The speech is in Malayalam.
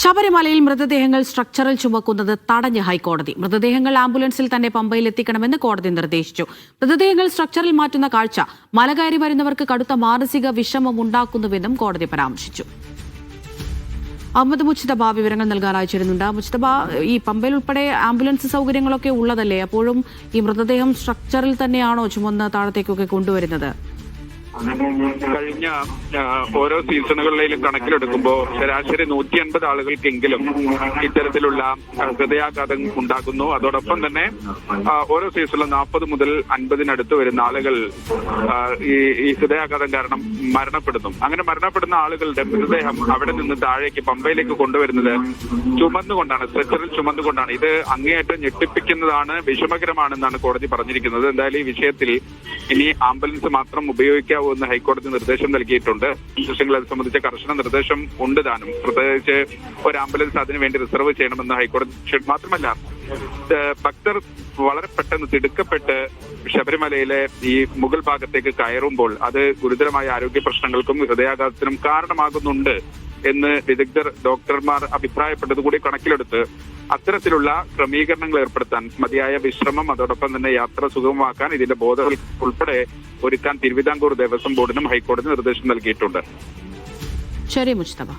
ശബരിമലയിൽ മൃതദേഹങ്ങൾ സ്ട്രക്ചറിൽ ചുമക്കുന്നത് തടഞ്ഞ് ഹൈക്കോടതി. മൃതദേഹങ്ങൾ ആംബുലൻസിൽ തന്നെ പമ്പയിൽ എത്തിക്കണമെന്ന് കോടതി നിർദ്ദേശിച്ചു. മൃതദേഹങ്ങൾ സ്ട്രക്ചറിൽ മാറ്റുന്ന കാഴ്ച മലകയറി വരുന്നവർക്ക് കടുത്ത മാനസിക വിഷമം ഉണ്ടാക്കുന്നുവെന്നും കോടതി പരാമർശിച്ചു. അഹമ്മദ് മുച്ചിതബ വിവരങ്ങൾ നൽകാൻ അയച്ചിരുന്നുണ്ട്. മുസ്തബ ഈ പമ്പയിൽ ഉൾപ്പെടെ ആംബുലൻസ് സൗകര്യങ്ങളൊക്കെ ഉള്ളതല്ലേ? അപ്പോഴും ഈ മൃതദേഹം സ്ട്രക്ചറിൽ തന്നെയാണോ ചുമന്ന് താഴത്തേക്കൊക്കെ കൊണ്ടുവരുന്നത്? കഴിഞ്ഞ ഓരോ സീസണുകളിലും കണക്കിലെടുക്കുമ്പോൾ ശരാശരി നൂറ്റി അൻപത് ആളുകൾക്കെങ്കിലും ഇത്തരത്തിലുള്ള ഹൃദയാഘാതം ഉണ്ടാകുന്നു. അതോടൊപ്പം തന്നെ ഓരോ സീസണിലും നാൽപ്പത് മുതൽ അൻപതിനടുത്ത് വരുന്ന ആളുകൾ ഈ ഈ ഹൃദയാഘാതം കാരണം മരണപ്പെടുന്നു. അങ്ങനെ മരണപ്പെടുന്ന ആളുകളുടെ മൃതദേഹം അവിടെ നിന്ന് താഴേക്ക് പമ്പയിലേക്ക് കൊണ്ടുവരുന്നത് ചുമന്നുകൊണ്ടാണ് സ്ട്രെച്ചറിൽ ചുമന്നുകൊണ്ടാണ്. ഇത് അങ്ങേയറ്റം ഞെട്ടിപ്പിക്കുന്നതാണ് വിഷമകരമാണെന്നാണ് കോടതി പറഞ്ഞിരിക്കുന്നത്. എന്തായാലും ഈ വിഷയത്തിൽ ഇനി ആംബുലൻസ് മാത്രം ഉപയോഗിക്കാവൂ എന്ന് ഹൈക്കോടതി നിർദ്ദേശം നൽകിയിട്ടുണ്ട്. വിശേഷങ്ങൾ അത് സംബന്ധിച്ച കർശന നിർദ്ദേശം ഉണ്ട് താനും. പ്രത്യേകിച്ച് ഒരു ആംബുലൻസ് അതിനുവേണ്ടി റിസർവ് ചെയ്യണമെന്ന് ഹൈക്കോടതി മാത്രമല്ല ഭക്തർ വളരെ പെട്ടെന്ന് തിടുക്കപ്പെട്ട് ശബരിമലയിലെ ഈ മുകൾ ഭാഗത്തേക്ക് കയറുമ്പോൾ അത് ഗുരുതരമായ ആരോഗ്യ പ്രശ്നങ്ങൾക്കും ഹൃദയാഘാതത്തിനും കാരണമാകുന്നുണ്ട്. എന്ന് വിദഗ്ധർ ഡോക്ടർമാർ അഭിപ്രായപ്പെട്ടത് കൂടി കണക്കിലെടുത്ത് അത്തരത്തിലുള്ള ക്രമീകരണങ്ങൾ ഏർപ്പെടുത്താൻ മതിയായ വിശ്രമം അതോടൊപ്പം തന്നെ യാത്ര സുഗമമാക്കാൻ ഇതിന്റെ ബോധവൽ ഉൾപ്പെടെ ഒരുക്കാൻ തിരുവിതാംകൂർ ദേവസ്വം ബോർഡിനും ഹൈക്കോടതി നിർദ്ദേശം നൽകിയിട്ടുണ്ട്. ശരി മുസ്തബ